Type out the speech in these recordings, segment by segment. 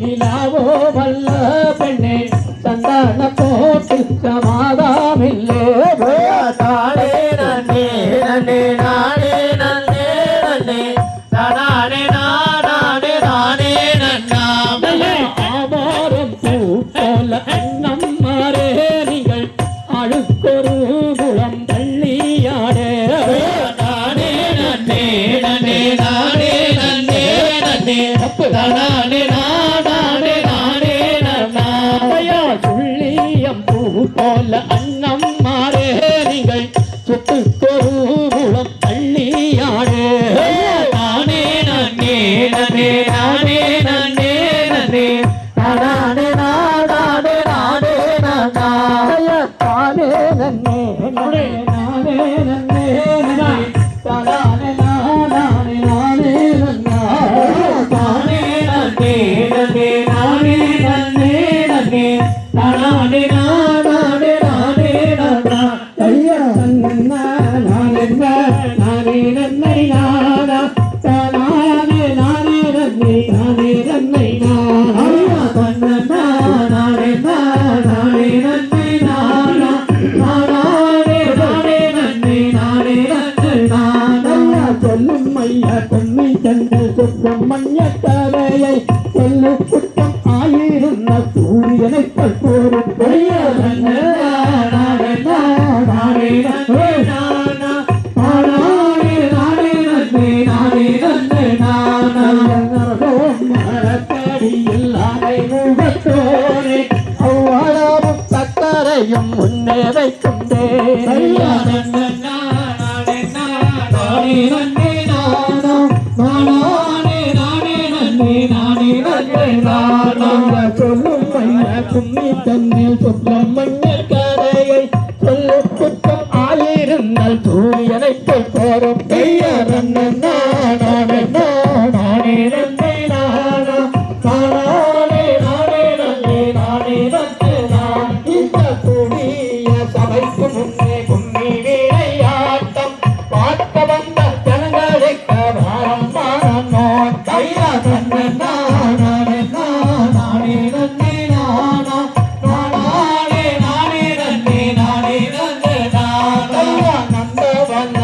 నిలావో వల్ల நானே நானே நானே நானையா துள்ளியம் பூ போல அண்ணம் மாறே நீங்கள் சொத்துக்கொரு மூலம் பள்ளியாடே நானே நானே நானே நானே நானே நானே. நானே நானே நானே. நானே தானே நன்னே நானே நன்னே நானே. தானே தங்கள் சொத்தம் மஞ்ச தரையை சொல்லு குற்றம் ஆயிருந்த சூரியனை பல்போரும் சக்கரையும் முன்னே வைக்கும் தந்தில் சொற்றம் மன்னர் கதையை சொல்லு குற்றம் ஆயிருந்தால் தூரியனைத்து கோரும்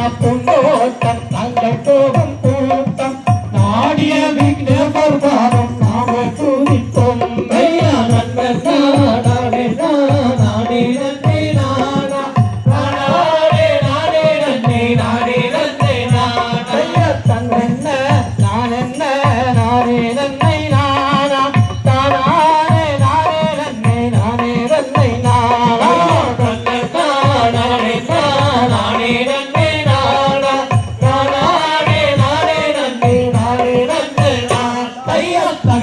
പൂന്തോട്ടം തങ്കത്തോളം പൂത്തം. നാടിയ വിഘ്നപർവാദം നാമ തുണിത്തൊന്നും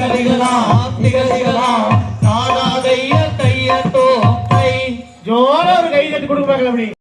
திகழ்கலாம் திகழ்கலாம் தாராதைய தையத்தோ தை ஜோர ஒரு கை தட்டி கொடுக்க பார்க்கலாம்